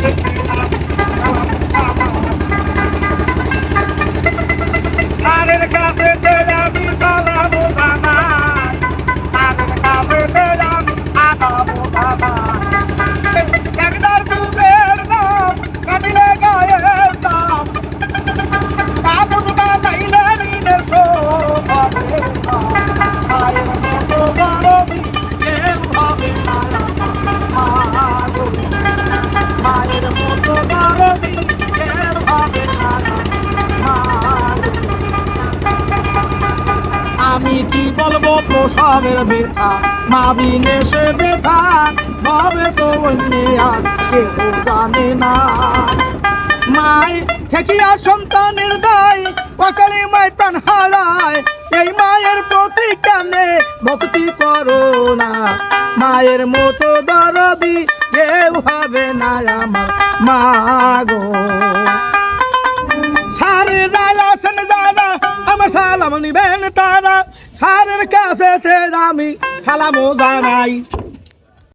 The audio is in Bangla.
Thank you. আমি কি বলব প্রসবের ব্যথা মা বিনে সে ব্যথা ভাবে তো আর কেউ জানে না। মাই ঠেকিয়া সন্তানের দায়, অকালে মাই প্রাণ হারায়, এই মায়ের প্রতি কানে ভক্তি করো না। মায়ের মতো দরদি কেউ হবে না আমার। মা গো। আমার সালাম নিবেন তারা। সারের কাছে আমি সালামও জানাই।